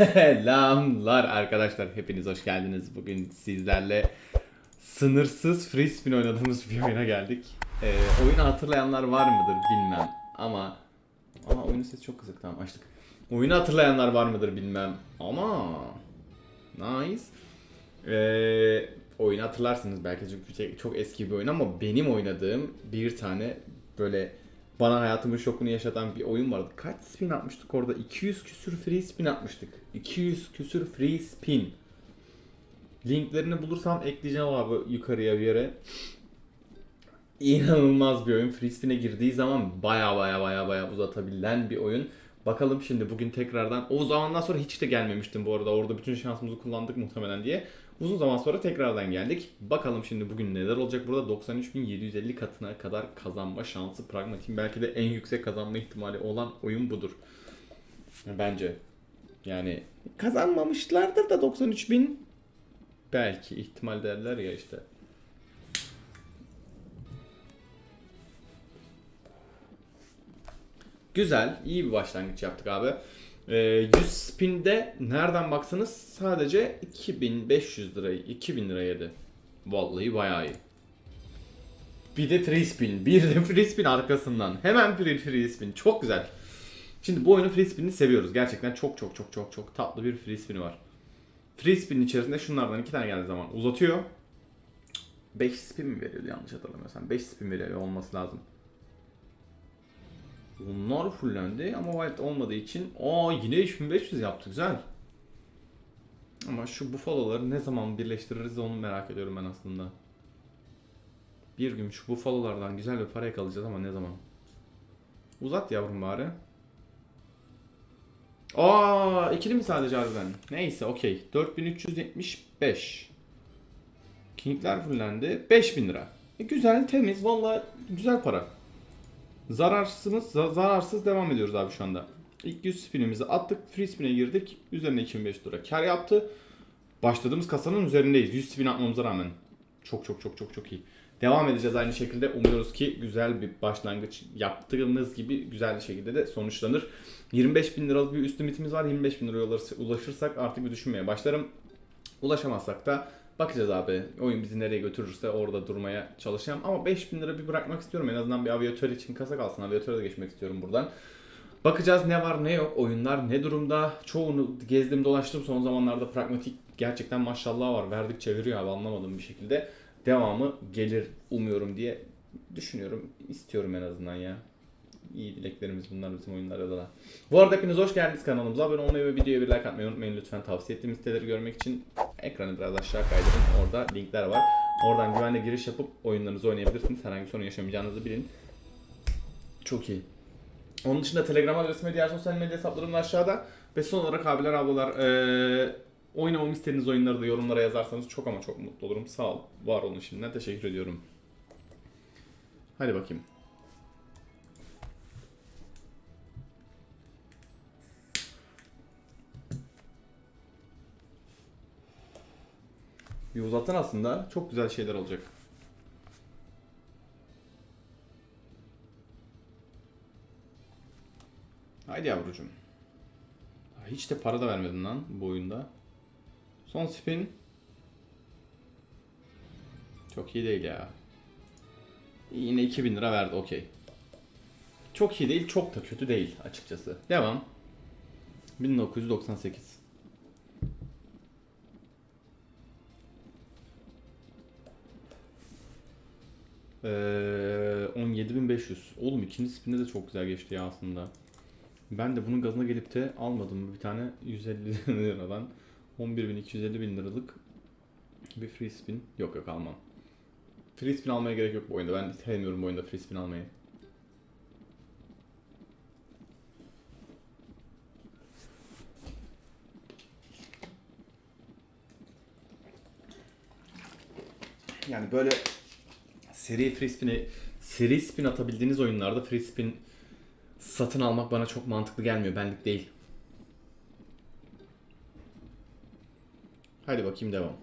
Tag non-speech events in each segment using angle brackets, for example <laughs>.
Selamlar arkadaşlar. Hepiniz hoş geldiniz. Bugün sizlerle sınırsız free oynadığımız bir oyuna geldik. Ee, oyunu hatırlayanlar var mıdır bilmem ama ama oyunun sesi çok kısık tamam açtık. Oyunu hatırlayanlar var mıdır bilmem ama nice. Ee, oyunu hatırlarsınız belki çünkü çok eski bir oyun ama benim oynadığım bir tane böyle bana hayatımın şokunu yaşatan bir oyun vardı. Kaç spin atmıştık orada? 200 küsür free spin atmıştık. 200 küsür free spin. Linklerini bulursam ekleyeceğim abi yukarıya bir yere. İnanılmaz bir oyun. Free spin'e girdiği zaman baya baya baya baya uzatabilen bir oyun. Bakalım şimdi bugün tekrardan o zamandan sonra hiç de gelmemiştim bu arada. Orada bütün şansımızı kullandık muhtemelen diye. Uzun zaman sonra tekrardan geldik. Bakalım şimdi bugün neler olacak. Burada 93.750 katına kadar kazanma şansı pragmatik. Belki de en yüksek kazanma ihtimali olan oyun budur. Bence. Yani kazanmamışlardır da 93.000 belki ihtimal derler ya işte. Güzel, iyi bir başlangıç yaptık abi. Ee, 100 spinde nereden baksanız sadece 2500 lirayı, 2000 lira yedi. Vallahi bayağı iyi. Bir de free spin, <laughs> bir de free spin arkasından. Hemen free free spin. Çok güzel. Şimdi bu oyunun free spinini seviyoruz. Gerçekten çok çok çok çok çok tatlı bir free spini var. Free spin'in içerisinde şunlardan iki tane geldiği zaman uzatıyor. 5 spin mi veriyordu yanlış hatırlamıyorsam. 5 spin veriyor olması lazım. Bunlar fullendi ama white olmadığı için aa yine 3500 yaptı güzel. Ama şu buffalo'ları ne zaman birleştiririz onu merak ediyorum ben aslında. Bir gün şu buffalo'lardan güzel bir para yakalayacağız ama ne zaman? Uzat yavrum bari. Aa ikili mi sadece harbiden? Neyse okey. 4375. Kingler fullendi. 5000 lira. E, güzel temiz valla güzel para. Zararsız, za- zararsız devam ediyoruz abi şu anda. İlk 100 spinimizi attık. Free spin'e girdik. Üzerine 2500 lira kar yaptı. Başladığımız kasanın üzerindeyiz. 100 spin atmamıza rağmen. Çok çok çok çok çok iyi. Devam edeceğiz aynı şekilde. Umuyoruz ki güzel bir başlangıç yaptığımız gibi güzel bir şekilde de sonuçlanır. 25 bin liralık bir üst limitimiz var. 25 bin liraya ulaşırsa- ulaşırsak artık bir düşünmeye başlarım. Ulaşamazsak da bakacağız abi. Oyun bizi nereye götürürse orada durmaya çalışacağım. Ama 5000 lira bir bırakmak istiyorum. En azından bir aviatör için kasa kalsın. Aviatöre de geçmek istiyorum buradan. Bakacağız ne var ne yok. Oyunlar ne durumda. Çoğunu gezdim dolaştım. Son zamanlarda pragmatik gerçekten maşallah var. Verdikçe veriyor abi anlamadığım bir şekilde. Devamı gelir umuyorum diye düşünüyorum. istiyorum en azından ya. İyi dileklerimiz bunlar bizim oyunlarda da. Bu arada hepiniz hoş geldiniz kanalımıza. Abone olmayı ve videoya bir like atmayı unutmayın lütfen. Tavsiye ettiğim siteleri görmek için ekranı biraz aşağı kaydırın. Orada linkler var. Oradan güvenle giriş yapıp oyunlarınızı oynayabilirsiniz. Herhangi bir sorun yaşamayacağınızı bilin. Çok iyi. Onun dışında Telegram adresim ve diğer sosyal medya hesaplarım da aşağıda. Ve son olarak abiler ablalar eee oynamamı istediğiniz oyunları da yorumlara yazarsanız çok ama çok mutlu olurum. Sağ ol. Var olun şimdiden. Teşekkür ediyorum. Hadi bakayım. Bir uzatın aslında çok güzel şeyler olacak. Haydi yavrucuğum. Hiç de para da vermedin lan bu oyunda. Son spin. Çok iyi değil ya. Yine 2000 lira verdi okey. Çok iyi değil çok da kötü değil açıkçası. Devam. 1998. Ee, 17.500. Oğlum ikinci spinde de çok güzel geçti ya aslında. Ben de bunun gazına gelip de almadım bir tane 150 <laughs> liradan 11.250 bin liralık bir free spin. Yok yok almam. Free spin almaya gerek yok bu oyunda. Ben sevmiyorum bu oyunda free spin almayı. Yani böyle seri free spin'i seri spin atabildiğiniz oyunlarda free spin satın almak bana çok mantıklı gelmiyor. Benlik değil. Haydi bakayım devam.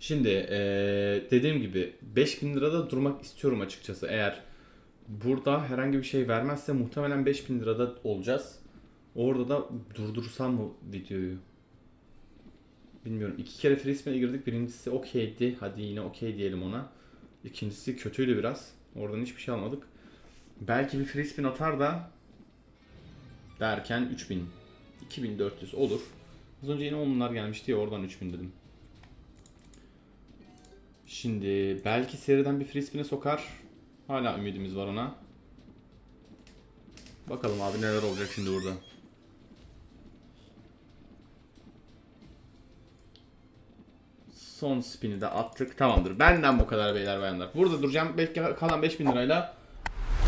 Şimdi eee, dediğim gibi 5000 lirada durmak istiyorum açıkçası. Eğer burada herhangi bir şey vermezse muhtemelen 5000 lirada olacağız. Orada da durdursam mı videoyu? Bilmiyorum. İki kere free girdik. Birincisi okeydi. Hadi yine okey diyelim ona. İkincisi kötüydü biraz. Oradan hiçbir şey almadık. Belki bir free spin atar da derken 3000 2400 olur. Az önce yine onlar gelmişti ya oradan 3000 dedim. Şimdi belki seriden bir free sokar. Hala ümidimiz var ona. Bakalım abi neler olacak şimdi burada. Son spin'i de attık. Tamamdır. Benden bu kadar beyler bayanlar. Burada duracağım. Belki kalan 5000 lirayla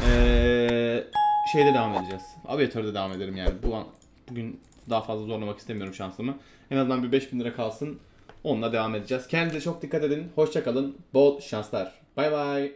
ee, şeyde devam edeceğiz. Aviatör'de devam ederim yani. Bu an, bugün daha fazla zorlamak istemiyorum şansımı. En azından bir 5000 lira kalsın. Onunla devam edeceğiz. Kendinize çok dikkat edin. Hoşça kalın. Bol şanslar. Bay bay.